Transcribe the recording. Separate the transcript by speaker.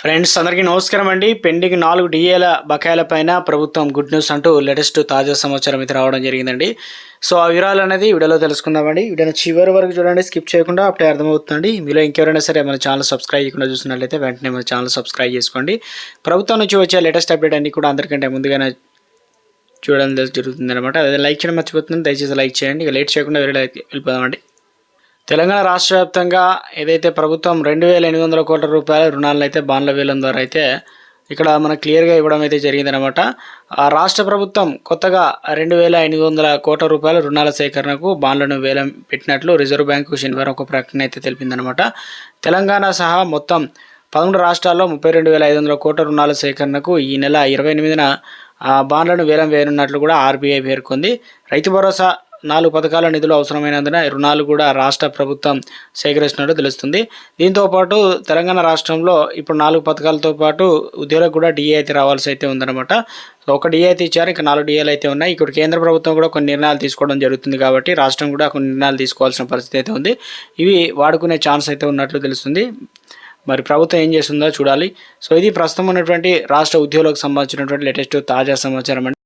Speaker 1: Friends అందరికీ నమస్కారం అండి. పెండింగ్ నాలుగు డిఏల బకాయిల పైన ప్రభుత్వం గుడ్ న్యూస్ అంటూ లేటెస్ట్ తాజా సమాచారం అయితే రావడం జరిగిందండి. సో ఆ వివరాలు అనేది వీడియోలో తెలుసుకుందామండి. వీడియోని చివరి వరకు చూడండి స్కిప్ చేయకుండా అప్పుడే అర్థమవుతుందండి. మీలో ఇంకెవరైనా సరే మన ఛానల్ సబ్స్క్రైబ్ చేయకుండా చూసినట్లయితే వెంటనే మన ఛానల్ సబ్స్క్రైబ్ చేసుకోండి. ప్రభుత్వం నుంచి వచ్చే లేటెస్ట్ అప్డేట్ అన్ని కూడా అందరికంటే ముందుగానే చూడడం జరుగుతుంది అనమాట అదే లైక్ చేయడం మర్చిపోతుంది దయచేసి లైక్ చేయండి. ఇక లేట్ చేయకుండా వేరే వెళ్ళిపోదామండి. తెలంగాణ రాష్ట్ర వ్యాప్తంగా ఏదైతే ప్రభుత్వం రెండు వేల ఎనిమిది వందల కోట్ల రూపాయల రుణాలను అయితే బాండ్ల వేలం ద్వారా అయితే ఇక్కడ మనకు క్లియర్గా ఇవ్వడం అయితే జరిగిందనమాట ఆ రాష్ట్ర ప్రభుత్వం కొత్తగా రెండు వేల ఎనిమిది వందల కోట్ల రూపాయల రుణాల సేకరణకు బాండ్లను వేలం పెట్టినట్లు రిజర్వ్ బ్యాంకు శనివారం ఒక ప్రకటన అయితే తెలిపిందనమాట తెలంగాణ సహా మొత్తం పదమూడు రాష్ట్రాల్లో ముప్పై రెండు వేల ఐదు వందల కోట్ల రుణాల సేకరణకు ఈ నెల ఇరవై ఎనిమిదిన బాండ్లను వేలం వేయనున్నట్లు కూడా ఆర్బీఐ పేర్కొంది. రైతు భరోసా నాలుగు పథకాల నిధులు అవసరమైనందున రుణాలు కూడా రాష్ట్ర ప్రభుత్వం సేకరిస్తున్నట్టు తెలుస్తుంది. దీంతో పాటు తెలంగాణ రాష్ట్రంలో ఇప్పుడు నాలుగు పథకాలతో పాటు ఉద్యోగులకు కూడా డిఏ అయితే రావాల్సి అయితే ఉందన్నమాట. ఒక డిఏ అయితే ఇచ్చారు ఇంకా నాలుగు డిఏలు అయితే ఉన్నాయి. ఇక్కడ కేంద్ర ప్రభుత్వం కూడా కొన్ని నిర్ణయాలు తీసుకోవడం జరుగుతుంది కాబట్టి రాష్ట్రం కూడా కొన్ని నిర్ణయాలు తీసుకోవాల్సిన పరిస్థితి అయితే ఉంది. ఇవి వాడుకునే ఛాన్స్ అయితే ఉన్నట్లు తెలుస్తుంది. మరి ప్రభుత్వం ఏం చేస్తుందో చూడాలి. సో ఇది ప్రస్తుతం ఉన్నటువంటి రాష్ట్ర ఉద్యోగులకు సంబంధించినటువంటి లేటెస్ట్ తాజా సమాచారం